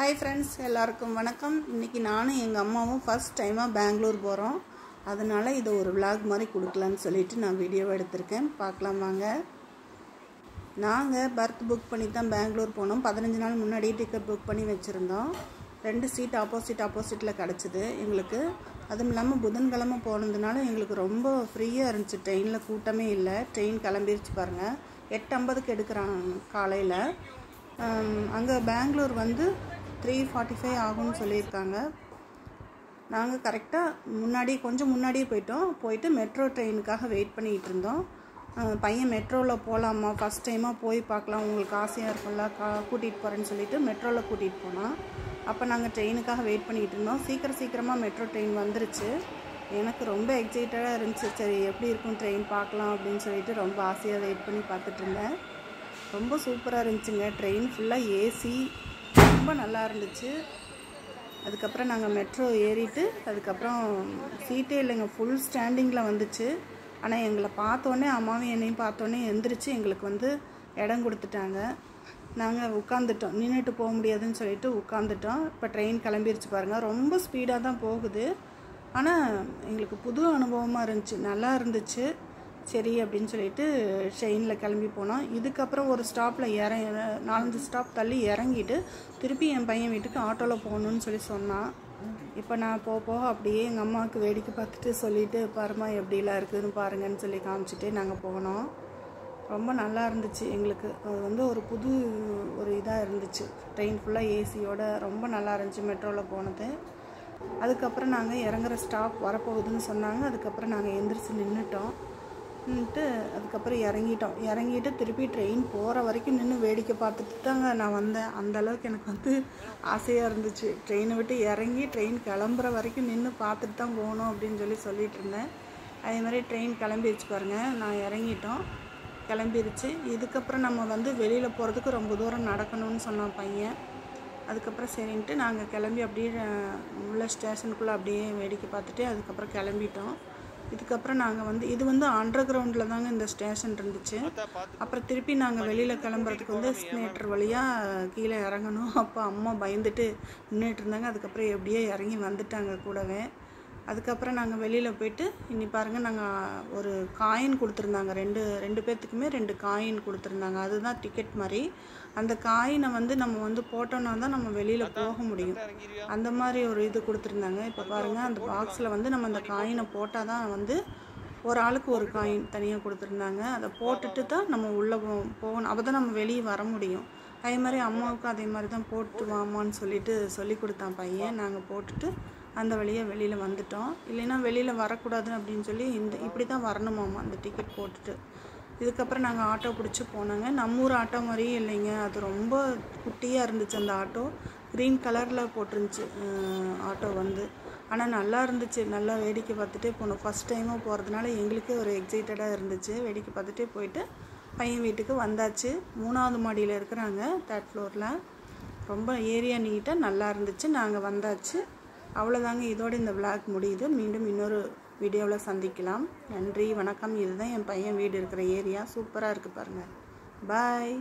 Hi friends எல்லாருக்கும் வணக்கம். இன்றைக்கி நானும் எங்கள் அம்மாவும் ஃபஸ்ட் டைமாக பெங்களூர் போகிறோம் அதனால் இதை ஒரு விளாக் மாதிரி கொடுக்கலான்னு சொல்லிட்டு நான் வீடியோவை எடுத்திருக்கேன். பார்க்கலாம் வாங்க. நாங்கள் பர்த் புக் பண்ணி தான் பெங்களூர் போனோம். பதினஞ்சு நாள் முன்னாடியே டிக்கெட் புக் பண்ணி வச்சுருந்தோம். ரெண்டு சீட் ஆப்போசிட் ஆப்போசிட்டில் கிடச்சிது எங்களுக்கு. அதுவும் இல்லாமல் புதன்கிழமை போனதுனால எங்களுக்கு ரொம்ப ஃப்ரீயாக இருந்துச்சு. ட்ரெயினில் கூட்டமே இல்லை. ட்ரெயின் கிளம்பிருச்சு பாருங்கள் எட்டு ஐம்பதுக்கு எடுக்கிறாங்க காலையில். அங்கே பெங்களூர் வந்து த்ரீ ஃபார்ட்டி ஃபைவ் ஆகும்னு சொல்லியிருக்காங்க. நாங்கள் கரெக்டாக முன்னாடி கொஞ்சம் முன்னாடியே போயிட்டோம். போயிட்டு மெட்ரோ ட்ரெயினுக்காக வெயிட் பண்ணிகிட்டு இருந்தோம். பையன் மெட்ரோவில் போகலாமா ஃபஸ்ட் டைமாக போய் பார்க்கலாம். உங்களுக்கு ஆசையாக இருக்கும்ல கா கூட்டிகிட்டு போகிறேன்னு சொல்லிட்டு மெட்ரோவில் கூட்டிகிட்டு போனான். அப்போ நாங்கள் ட்ரெயினுக்காக வெயிட் பண்ணிகிட்டு இருந்தோம். சீக்கிரம் சீக்கிரமாக மெட்ரோ ட்ரெயின் வந்துருச்சு. எனக்கு ரொம்ப எக்ஸைட்டடாக இருந்துச்சு. சரி எப்படி இருக்கும் ட்ரெயின் பார்க்கலாம் அப்படின்னு சொல்லிட்டு ரொம்ப ஆசையாக வெயிட் பண்ணி பார்த்துட்டு இருந்தேன். ரொம்ப சூப்பராக இருந்துச்சுங்க. ட்ரெயின் ஃபுல்லாக ஏசி ரொம்ப நல்லா இருந்துச்சு. அதுக்கப்புறம் நாங்கள் மெட்ரோ ஏறிட்டு அதுக்கப்புறம் சீட்டே இல்லைங்க ஃபுல் ஸ்டாண்டிங்கில் வந்துச்சு. ஆனால் எங்களை பார்த்தோன்னே அம்மாவும் என்னையும் பார்த்தோன்னே எந்திரிச்சு எங்களுக்கு வந்து இடம் கொடுத்துட்டாங்க. நாங்கள் உட்காந்துட்டோம் நின்றுட்டு போக முடியாதுன்னு சொல்லிட்டு உட்காந்துட்டோம் இப்போ ட்ரெயின் கிளம்பிருச்சு பாருங்கள் ரொம்ப ஸ்பீடாக தான் போகுது. ஆனால் எங்களுக்கு புது அனுபவமாக இருந்துச்சு. நல்லா இருந்துச்சு. சரி அப்படின்னு சொல்லிட்டு ட்ரெயினில் கிளம்பி போனோம். இதுக்கப்புறம் ஒரு ஸ்டாப்பில் இற நாலஞ்சு ஸ்டாப் தள்ளி இறங்கிட்டு திருப்பி என் பையன் வீட்டுக்கு ஆட்டோவில் போகணுன்னு சொல்லி சொன்னான். இப்போ நான் போக போக அப்படியே எங்கள் அம்மாவுக்கு வேடிக்கை பார்த்துட்டு சொல்லிவிட்டு பாருமா எப்படிலாம் இருக்குதுன்னு பாருங்கன்னு சொல்லி காமிச்சிட்டு நாங்கள் போனோம். ரொம்ப நல்லா இருந்துச்சு எங்களுக்கு. அது வந்து ஒரு புது ஒரு இதாக இருந்துச்சு. ட்ரெயின் ஃபுல்லாக ஏசியோட ரொம்ப நல்லா இருந்துச்சு மெட்ரோவில் போனது. அதுக்கப்புறம் நாங்கள் இறங்குற ஸ்டாப் வரப்போகுதுன்னு சொன்னாங்க. அதுக்கப்புறம் நாங்கள் எந்திரிச்சு நின்றுட்டோம் பார்த்துட்டு அதுக்கப்புறம் இறங்கிட்டோம். இறங்கிட்டு திருப்பி ட்ரெயின் போகிற வரைக்கும் நின்று வேடிக்கை பார்த்துட்டு தாங்க நான் வந்தேன். அந்த அளவுக்கு எனக்கு வந்து ஆசையாக இருந்துச்சு. ட்ரெயினை விட்டு இறங்கி ட்ரெயின் கிளம்புற வரைக்கும் நின்று பார்த்துட்டு தான் போகணும் அப்படின்னு சொல்லி சொல்லிட்டு இருந்தேன். அதே மாதிரி ட்ரெயின் கிளம்பிருச்சு பாருங்கள் நான் இறங்கிட்டோம். கிளம்பிருச்சு. இதுக்கப்புறம் நம்ம வந்து வெளியில் போகிறதுக்கு ரொம்ப தூரம் நடக்கணும்னு சொன்னான் பையன். அதுக்கப்புறம் சரின்ட்டு நாங்கள் கிளம்பி அப்படியே உள்ள ஸ்டேஷனுக்குள்ளே அப்படியே வேடிக்கை பார்த்துட்டு அதுக்கப்புறம் கிளம்பிட்டோம். இதுக்கப்புறம் நாங்கள் வந்து இது வந்து அண்டர் கிரவுண்டில் தாங்க இந்த ஸ்டேஷன் இருந்துச்சு. அப்புறம் திருப்பி நாங்கள் வெளியில் கிளம்புறதுக்கு வந்து எஸ்கலேட்டர் வழியாக கீழே இறங்கணும். அப்போ அம்மா பயந்துட்டு நின்றுட்டு இருந்தாங்க. அதுக்கப்புறம் எப்படியோ இறங்கி வந்துட்டாங்க கூடவே. அதுக்கப்புறம் நாங்கள் வெளியில் போயிட்டு இன்னி பாருங்கள் நாங்கள் ஒரு காயின் கொடுத்துருந்தாங்க. ரெண்டு ரெண்டு பேர்த்துக்குமே ரெண்டு காயின் கொடுத்துருந்தாங்க. அதுதான் டிக்கெட் மாதிரி. அந்த காயினை வந்து நம்ம வந்து போட்டோன்னா தான் நம்ம வெளியில் போக முடியும். அந்த மாதிரி ஒரு இது கொடுத்துருந்தாங்க. இப்போ பாருங்கள் அந்த பாக்ஸில் வந்து நம்ம அந்த காயினை போட்டால் தான் வந்து ஒரு ஆளுக்கு ஒரு காயின் தனியாக கொடுத்துருந்தாங்க. அதை போட்டுட்டு தான் நம்ம உள்ளே போ போகணும். அப்போ தான் நம்ம வெளியே வர முடியும். அதே மாதிரி அம்மாவுக்கும் அதே மாதிரி தான் போட்டு வாமான்னு சொல்லிட்டு சொல்லி கொடுத்தான் பையன். நாங்கள் போட்டுட்டு அந்த வழியாக வெளியில் வந்துட்டோம். இல்லைன்னா வெளியில் வரக்கூடாது அப்படின்னு சொல்லி இந்த இப்படி தான் வரணுமாம்மா அந்த டிக்கெட் போட்டுட்டு? இதுக்கப்புறம் நாங்கள் ஆட்டோ பிடிச்சி போனாங்க. நம்ம ஊர் ஆட்டோ மாதிரியும் இல்லைங்க. அது ரொம்ப குட்டியாக இருந்துச்சு அந்த ஆட்டோ க்ரீன் கலரில் போட்டிருந்துச்சு ஆட்டோ வந்து. ஆனால் நல்லா இருந்துச்சு. நல்லா வேடிக்கை பார்த்துட்டே போனோம். ஃபஸ்ட் டைமாக போகிறதுனால எங்களுக்கே ஒரு எக்ஸைட்டடாக இருந்துச்சு. வேடிக்கை பார்த்துட்டே போயிட்டு பையன் வீட்டுக்கு வந்தாச்சு. மூணாவது மாடியில் இருக்கிறாங்க தேர்ட் ஃப்ளோரில் ரொம்ப ஏரியா நீட்டாக நல்லா இருந்துச்சு. நாங்கள் வந்தாச்சு. அவ்வளோதாங்க இதோட இந்த விளாக் முடியுது. மீண்டும் இன்னொரு வீடியோவில் சந்திக்கலாம். நன்றி வணக்கம். இதுதான் என் பையன் வீடு இருக்கிற ஏரியா சூப்பராக இருக்குது பாருங்கள் பாய்